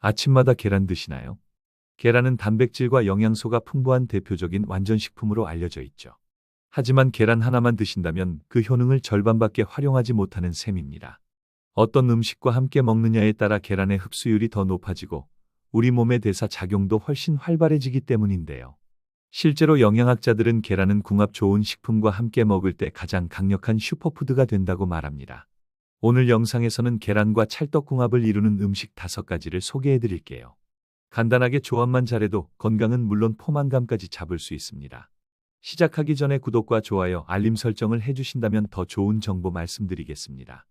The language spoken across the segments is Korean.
아침마다 계란 드시나요? 계란은 단백질과 영양소가 풍부한 대표적인 완전식품으로 알려져 있죠. 하지만 계란 하나만 드신다면 그 효능을 절반밖에 활용하지 못하는 셈입니다. 어떤 음식과 함께 먹느냐에 따라 계란의 흡수율이 더 높아지고 우리 몸의 대사 작용도 훨씬 활발해지기 때문인데요. 실제로 영양학자들은 계란은 궁합 좋은 식품과 함께 먹을 때 가장 강력한 슈퍼푸드가 된다고 말합니다. 오늘 영상에서는 계란과 찰떡궁합을 이루는 음식 다섯 가지를 소개해 드릴게요. 간단하게 조합만 잘해도 건강은 물론 포만감까지 잡을 수 있습니다. 시작하기 전에 구독과 좋아요, 알림 설정을 해주신다면 더 좋은 정보 말씀드리겠습니다.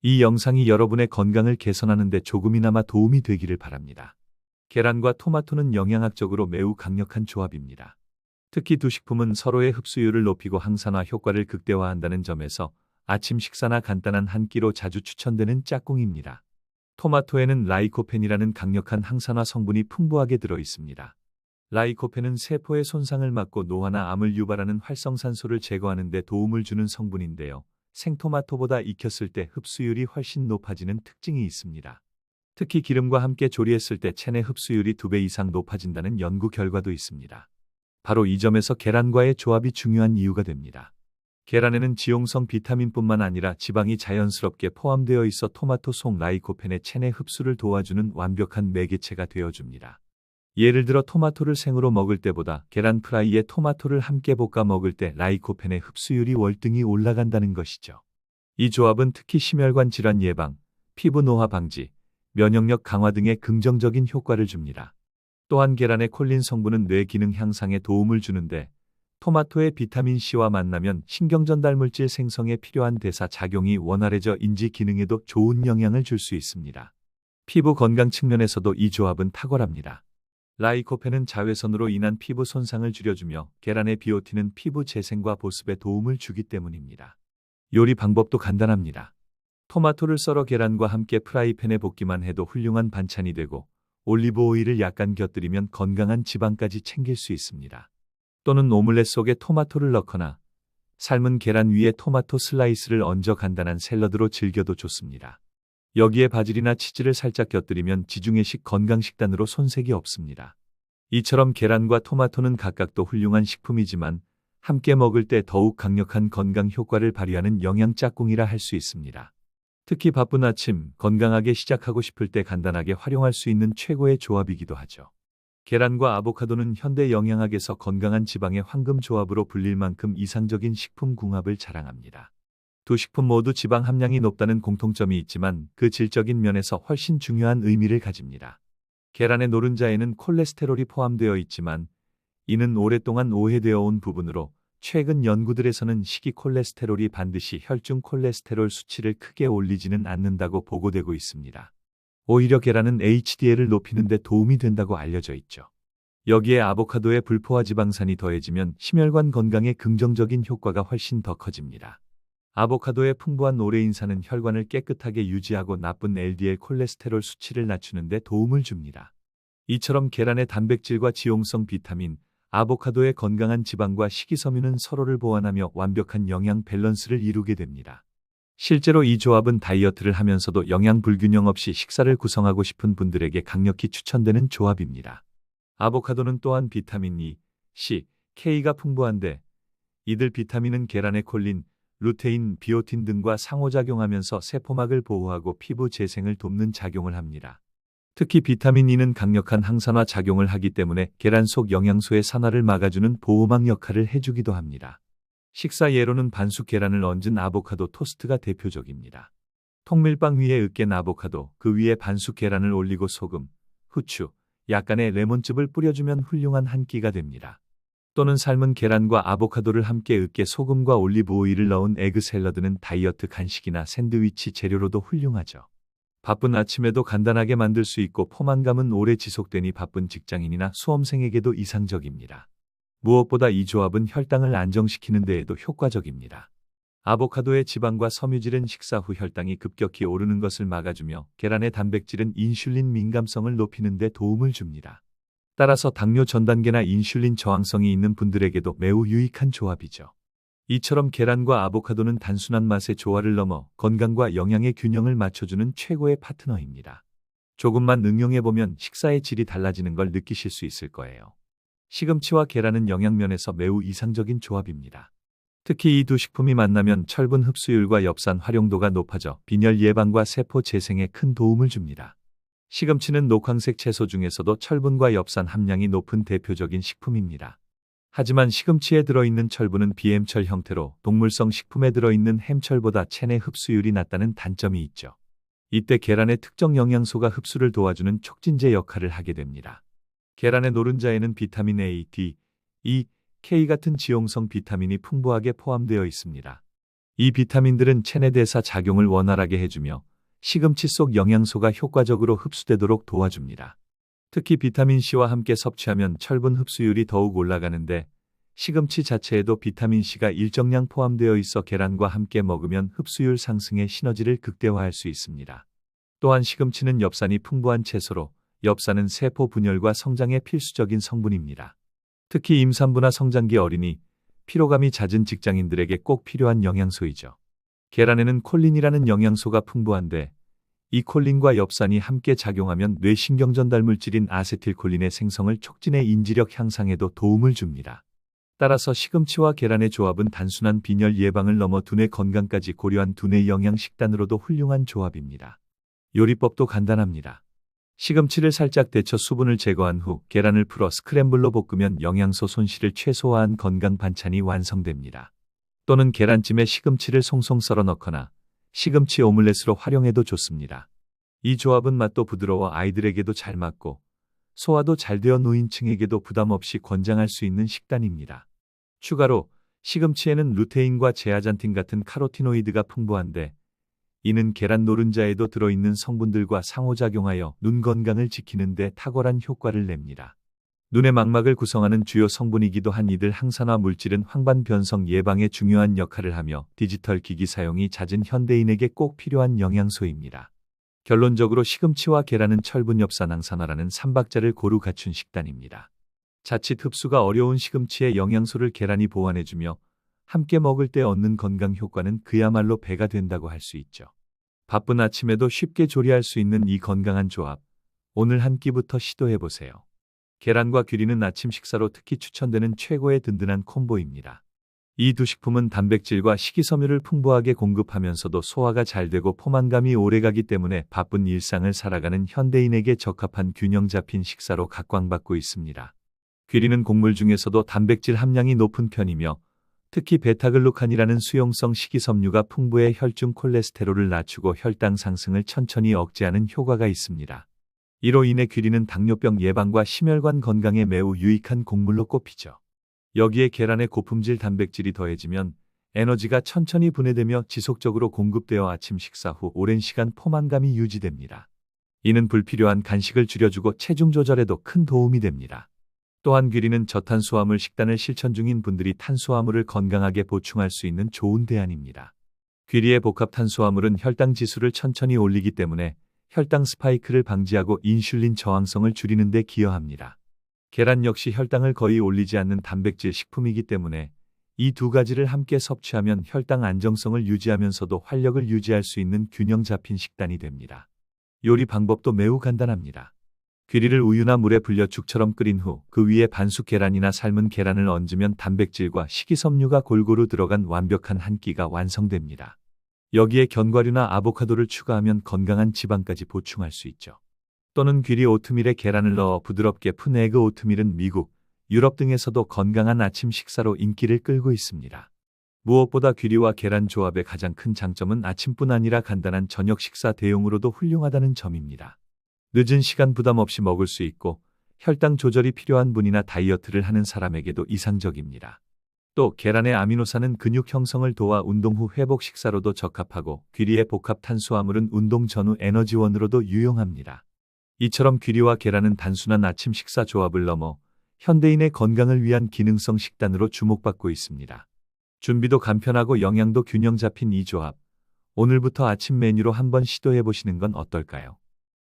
이 영상이 여러분의 건강을 개선하는 데 조금이나마 도움이 되기를 바랍니다. 계란과 토마토는 영양학적으로 매우 강력한 조합입니다. 특히 두 식품은 서로의 흡수율을 높이고 항산화 효과를 극대화한다는 점에서 아침 식사나 간단한 한 끼로 자주 추천되는 짝꿍입니다. 토마토에는 라이코펜이라는 강력한 항산화 성분이 풍부하게 들어 있습니다. 라이코펜은 세포의 손상을 막고 노화나 암을 유발하는 활성산소를 제거하는 데 도움을 주는 성분인데요. 생토마토보다 익혔을 때 흡수율이 훨씬 높아지는 특징이 있습니다. 특히 기름과 함께 조리했을 때 체내 흡수율이 2배 이상 높아진다는 연구 결과도 있습니다. 바로 이 점에서 계란과의 조합이 중요한 이유가 됩니다. 계란에는 지용성 비타민뿐만 아니라 지방이 자연스럽게 포함되어 있어 토마토 속 라이코펜의 체내 흡수를 도와주는 완벽한 매개체가 되어줍니다. 예를 들어 토마토를 생으로 먹을 때보다 계란 프라이에 토마토를 함께 볶아 먹을 때 라이코펜의 흡수율이 월등히 올라간다는 것이죠. 이 조합은 특히 심혈관 질환 예방, 피부 노화 방지, 면역력 강화 등의 긍정적인 효과를 줍니다. 또한 계란의 콜린 성분은 뇌 기능 향상에 도움을 주는데 토마토의 비타민C와 만나면 신경전달 물질 생성에 필요한 대사 작용이 원활해져 인지 기능에도 좋은 영향을 줄 수 있습니다. 피부 건강 측면에서도 이 조합은 탁월합니다. 라이코펜은 자외선으로 인한 피부 손상을 줄여주며 계란의 비오틴은 피부 재생과 보습에 도움을 주기 때문입니다. 요리 방법도 간단합니다. 토마토를 썰어 계란과 함께 프라이팬에 볶기만 해도 훌륭한 반찬이 되고 올리브 오일을 약간 곁들이면 건강한 지방까지 챙길 수 있습니다. 또는 오믈렛 속에 토마토를 넣거나 삶은 계란 위에 토마토 슬라이스를 얹어 간단한 샐러드로 즐겨도 좋습니다. 여기에 바질이나 치즈를 살짝 곁들이면 지중해식 건강식단으로 손색이 없습니다. 이처럼 계란과 토마토는 각각도 훌륭한 식품이지만 함께 먹을 때 더욱 강력한 건강 효과를 발휘하는 영양 짝꿍이라 할 수 있습니다. 특히 바쁜 아침 건강하게 시작하고 싶을 때 간단하게 활용할 수 있는 최고의 조합이기도 하죠. 계란과 아보카도는 현대 영양학에서 건강한 지방의 황금 조합으로 불릴 만큼 이상적인 식품 궁합을 자랑합니다. 두 식품 모두 지방 함량이 높다는 공통점이 있지만 그 질적인 면에서 훨씬 중요한 의미를 가집니다. 계란의 노른자에는 콜레스테롤이 포함되어 있지만 이는 오랫동안 오해되어 온 부분으로 최근 연구들에서는 식이 콜레스테롤이 반드시 혈중 콜레스테롤 수치를 크게 올리지는 않는다고 보고되고 있습니다. 오히려 계란은 HDL을 높이는 데 도움이 된다고 알려져 있죠. 여기에 아보카도의 불포화 지방산이 더해지면 심혈관 건강에 긍정적인 효과가 훨씬 더 커집니다. 아보카도의 풍부한 오레인산은 혈관을 깨끗하게 유지하고 나쁜 LDL 콜레스테롤 수치를 낮추는 데 도움을 줍니다. 이처럼 계란의 단백질과 지용성 비타민, 아보카도의 건강한 지방과 식이섬유는 서로를 보완하며 완벽한 영양 밸런스를 이루게 됩니다. 실제로 이 조합은 다이어트를 하면서도 영양 불균형 없이 식사를 구성하고 싶은 분들에게 강력히 추천되는 조합입니다. 아보카도는 또한 비타민 E, C, K가 풍부한데 이들 비타민은 계란의 콜린, 루테인, 비오틴 등과 상호작용하면서 세포막을 보호하고 피부 재생을 돕는 작용을 합니다. 특히 비타민 E는 강력한 항산화 작용을 하기 때문에 계란 속 영양소의 산화를 막아주는 보호막 역할을 해주기도 합니다. 식사 예로는 반숙 계란을 얹은 아보카도 토스트가 대표적입니다. 통밀빵 위에 으깬 아보카도, 그 위에 반숙 계란을 올리고 소금, 후추, 약간의 레몬즙을 뿌려주면 훌륭한 한 끼가 됩니다. 또는 삶은 계란과 아보카도를 함께 으깨 소금과 올리브 오일을 넣은 에그 샐러드는 다이어트 간식이나 샌드위치 재료로도 훌륭하죠. 바쁜 아침에도 간단하게 만들 수 있고 포만감은 오래 지속되니 바쁜 직장인이나 수험생에게도 이상적입니다. 무엇보다 이 조합은 혈당을 안정시키는 데에도 효과적입니다. 아보카도의 지방과 섬유질은 식사 후 혈당이 급격히 오르는 것을 막아주며 계란의 단백질은 인슐린 민감성을 높이는 데 도움을 줍니다. 따라서 당뇨 전 단계나 인슐린 저항성이 있는 분들에게도 매우 유익한 조합이죠. 이처럼 계란과 아보카도는 단순한 맛의 조화를 넘어 건강과 영양의 균형을 맞춰주는 최고의 파트너입니다. 조금만 응용해보면 식사의 질이 달라지는 걸 느끼실 수 있을 거예요. 시금치와 계란은 영양면에서 매우 이상적인 조합입니다. 특히 이 두 식품이 만나면 철분 흡수율과 엽산 활용도가 높아져 빈혈 예방과 세포 재생에 큰 도움을 줍니다. 시금치는 녹황색 채소 중에서도 철분과 엽산 함량이 높은 대표적인 식품입니다. 하지만 시금치에 들어있는 철분은 비햄철 형태로 동물성 식품에 들어있는 햄철보다 체내 흡수율이 낮다는 단점이 있죠. 이때 계란의 특정 영양소가 흡수를 도와주는 촉진제 역할을 하게 됩니다. 계란의 노른자에는 비타민 A, D, E, K 같은 지용성 비타민이 풍부하게 포함되어 있습니다. 이 비타민들은 체내 대사 작용을 원활하게 해주며 시금치 속 영양소가 효과적으로 흡수되도록 도와줍니다. 특히 비타민C와 함께 섭취하면 철분 흡수율이 더욱 올라가는데 시금치 자체에도 비타민C가 일정량 포함되어 있어 계란과 함께 먹으면 흡수율 상승의 시너지를 극대화할 수 있습니다. 또한 시금치는 엽산이 풍부한 채소로 엽산은 세포 분열과 성장에 필수적인 성분입니다. 특히 임산부나 성장기 어린이, 피로감이 잦은 직장인들에게 꼭 필요한 영양소이죠. 계란에는 콜린이라는 영양소가 풍부한데 이 콜린과 엽산이 함께 작용하면 뇌신경 전달 물질인 아세틸콜린의 생성을 촉진해 인지력 향상에도 도움을 줍니다. 따라서 시금치와 계란의 조합은 단순한 빈혈 예방을 넘어 두뇌 건강까지 고려한 두뇌 영양 식단으로도 훌륭한 조합입니다. 요리법도 간단합니다. 시금치를 살짝 데쳐 수분을 제거한 후 계란을 풀어 스크램블로 볶으면 영양소 손실을 최소화한 건강 반찬이 완성됩니다. 또는 계란찜에 시금치를 송송 썰어 넣거나 시금치 오믈렛으로 활용해도 좋습니다. 이 조합은 맛도 부드러워 아이들에게도 잘 맞고 소화도 잘 되어 노인층에게도 부담 없이 권장할 수 있는 식단입니다. 추가로 시금치에는 루테인과 제아잔틴 같은 카로티노이드가 풍부한데 이는 계란 노른자에도 들어있는 성분들과 상호작용하여 눈 건강을 지키는 데 탁월한 효과를 냅니다. 눈의 망막을 구성하는 주요 성분이기도 한 이들 항산화 물질은 황반 변성 예방에 중요한 역할을 하며 디지털 기기 사용이 잦은 현대인에게 꼭 필요한 영양소입니다. 결론적으로 시금치와 계란은 철분 엽산 항산화라는 삼박자를 고루 갖춘 식단입니다. 자칫 흡수가 어려운 시금치의 영양소를 계란이 보완해주며 함께 먹을 때 얻는 건강 효과는 그야말로 배가 된다고 할 수 있죠. 바쁜 아침에도 쉽게 조리할 수 있는 이 건강한 조합, 오늘 한 끼부터 시도해 보세요. 계란과 귀리는 아침 식사로 특히 추천되는 최고의 든든한 콤보입니다. 이 두 식품은 단백질과 식이섬유를 풍부하게 공급하면서도 소화가 잘 되고 포만감이 오래가기 때문에 바쁜 일상을 살아가는 현대인에게 적합한 균형 잡힌 식사로 각광받고 있습니다. 귀리는 곡물 중에서도 단백질 함량이 높은 편이며 특히 베타글루칸이라는 수용성 식이섬유가 풍부해 혈중 콜레스테롤을 낮추고 혈당 상승을 천천히 억제하는 효과가 있습니다. 이로 인해 귀리는 당뇨병 예방과 심혈관 건강에 매우 유익한 곡물로 꼽히죠. 여기에 계란의 고품질 단백질이 더해지면 에너지가 천천히 분해되며 지속적으로 공급되어 아침 식사 후 오랜 시간 포만감이 유지됩니다. 이는 불필요한 간식을 줄여주고 체중 조절에도 큰 도움이 됩니다. 또한 귀리는 저탄수화물 식단을 실천 중인 분들이 탄수화물을 건강하게 보충할 수 있는 좋은 대안입니다. 귀리의 복합 탄수화물은 혈당 지수를 천천히 올리기 때문에 혈당 스파이크를 방지하고 인슐린 저항성을 줄이는 데 기여합니다. 계란 역시 혈당을 거의 올리지 않는 단백질 식품이기 때문에 이 두 가지를 함께 섭취하면 혈당 안정성을 유지하면서도 활력을 유지할 수 있는 균형 잡힌 식단이 됩니다. 요리 방법도 매우 간단합니다. 귀리를 우유나 물에 불려 죽처럼 끓인 후 그 위에 반숙 계란이나 삶은 계란을 얹으면 단백질과 식이섬유가 골고루 들어간 완벽한 한 끼가 완성됩니다. 여기에 견과류나 아보카도를 추가하면 건강한 지방까지 보충할 수 있죠. 또는 귀리 오트밀에 계란을 넣어 부드럽게 푼 에그 오트밀은 미국, 유럽 등에서도 건강한 아침 식사로 인기를 끌고 있습니다. 무엇보다 귀리와 계란 조합의 가장 큰 장점은 아침뿐 아니라 간단한 저녁 식사 대용으로도 훌륭하다는 점입니다. 늦은 시간 부담 없이 먹을 수 있고 혈당 조절이 필요한 분이나 다이어트를 하는 사람에게도 이상적입니다. 또 계란의 아미노산은 근육 형성을 도와 운동 후 회복 식사로도 적합하고 귀리의 복합 탄수화물은 운동 전후 에너지원으로도 유용합니다. 이처럼 귀리와 계란은 단순한 아침 식사 조합을 넘어 현대인의 건강을 위한 기능성 식단으로 주목받고 있습니다. 준비도 간편하고 영양도 균형 잡힌 이 조합. 오늘부터 아침 메뉴로 한번 시도해 보시는 건 어떨까요?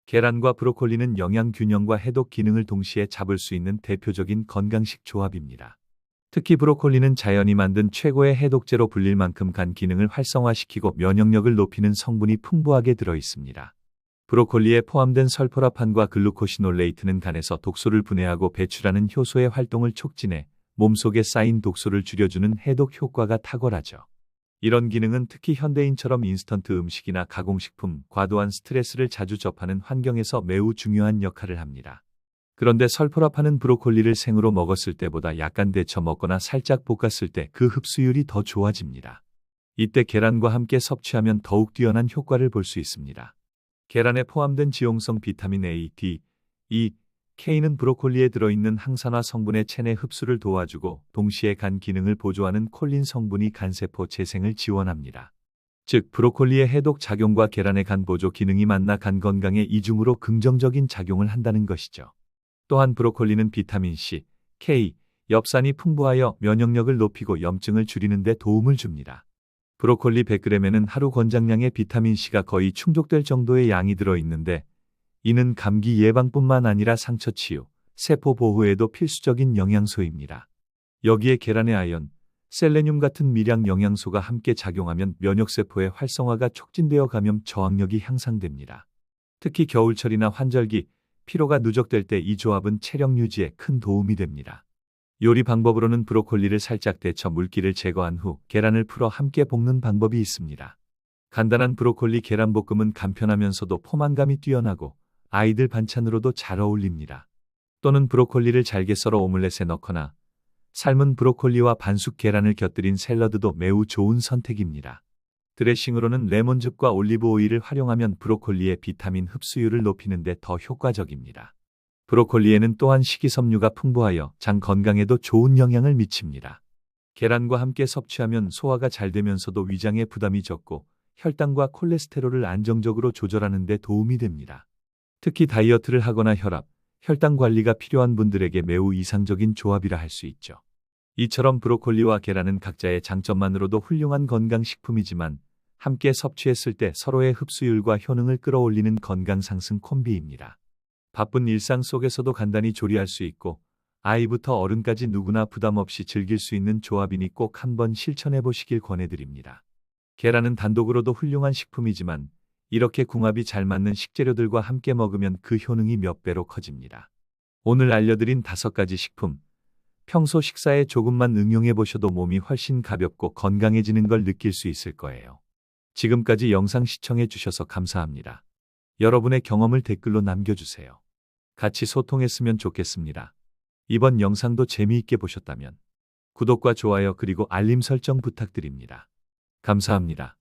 계란과 브로콜리는 영양 균형과 해독 기능을 동시에 잡을 수 있는 대표적인 건강식 조합입니다. 특히 브로콜리는 자연이 만든 최고의 해독제로 불릴 만큼 간 기능을 활성화시키고 면역력을 높이는 성분이 풍부하게 들어 있습니다. 브로콜리에 포함된 설포라판과 글루코시놀레이트는 간에서 독소를 분해하고 배출하는 효소의 활동을 촉진해 몸속에 쌓인 독소를 줄여주는 해독 효과가 탁월하죠. 이런 기능은 특히 현대인처럼 인스턴트 음식이나 가공식품, 과도한 스트레스를 자주 접하는 환경에서 매우 중요한 역할을 합니다. 그런데 설포라판은 브로콜리를 생으로 먹었을 때보다 약간 데쳐 먹거나 살짝 볶았을 때 그 흡수율이 더 좋아집니다. 이때 계란과 함께 섭취하면 더욱 뛰어난 효과를 볼 수 있습니다. 계란에 포함된 지용성 비타민 A, D, E, K는 브로콜리에 들어있는 항산화 성분의 체내 흡수를 도와주고 동시에 간 기능을 보조하는 콜린 성분이 간세포 재생을 지원합니다. 즉, 브로콜리의 해독 작용과 계란의 간 보조 기능이 만나 간 건강에 이중으로 긍정적인 작용을 한다는 것이죠. 또한 브로콜리는 비타민 C, K, 엽산이 풍부하여 면역력을 높이고 염증을 줄이는 데 도움을 줍니다. 브로콜리 100g에는 하루 권장량의 비타민 C가 거의 충족될 정도의 양이 들어 있는데 이는 감기 예방뿐만 아니라 상처 치유, 세포 보호에도 필수적인 영양소입니다. 여기에 계란의 아연, 셀레늄 같은 미량 영양소가 함께 작용하면 면역세포의 활성화가 촉진되어 감염 저항력이 향상됩니다. 특히 겨울철이나 환절기, 피로가 누적될 때 이 조합은 체력 유지에 큰 도움이 됩니다. 요리 방법으로는 브로콜리를 살짝 데쳐 물기를 제거한 후 계란을 풀어 함께 볶는 방법이 있습니다. 간단한 브로콜리 계란볶음은 간편하면서도 포만감이 뛰어나고 아이들 반찬으로도 잘 어울립니다. 또는 브로콜리를 잘게 썰어 오믈렛에 넣거나 삶은 브로콜리와 반숙 계란을 곁들인 샐러드도 매우 좋은 선택입니다. 드레싱으로는 레몬즙과 올리브 오일을 활용하면 브로콜리의 비타민 흡수율을 높이는 데 더 효과적입니다. 브로콜리에는 또한 식이섬유가 풍부하여 장 건강에도 좋은 영향을 미칩니다. 계란과 함께 섭취하면 소화가 잘 되면서도 위장에 부담이 적고 혈당과 콜레스테롤을 안정적으로 조절하는 데 도움이 됩니다. 특히 다이어트를 하거나 혈압, 혈당 관리가 필요한 분들에게 매우 이상적인 조합이라 할 수 있죠. 이처럼 브로콜리와 계란은 각자의 장점만으로도 훌륭한 건강식품이지만 함께 섭취했을 때 서로의 흡수율과 효능을 끌어올리는 건강 상승 콤비입니다. 바쁜 일상 속에서도 간단히 조리할 수 있고 아이부터 어른까지 누구나 부담 없이 즐길 수 있는 조합이니 꼭 한번 실천해 보시길 권해드립니다. 계란은 단독으로도 훌륭한 식품이지만 이렇게 궁합이 잘 맞는 식재료들과 함께 먹으면 그 효능이 몇 배로 커집니다. 오늘 알려드린 다섯 가지 식품, 평소 식사에 조금만 응용해 보셔도 몸이 훨씬 가볍고 건강해지는 걸 느낄 수 있을 거예요. 지금까지 영상 시청해 주셔서 감사합니다. 여러분의 경험을 댓글로 남겨주세요. 같이 소통했으면 좋겠습니다. 이번 영상도 재미있게 보셨다면 구독과 좋아요 그리고 알림 설정 부탁드립니다. 감사합니다.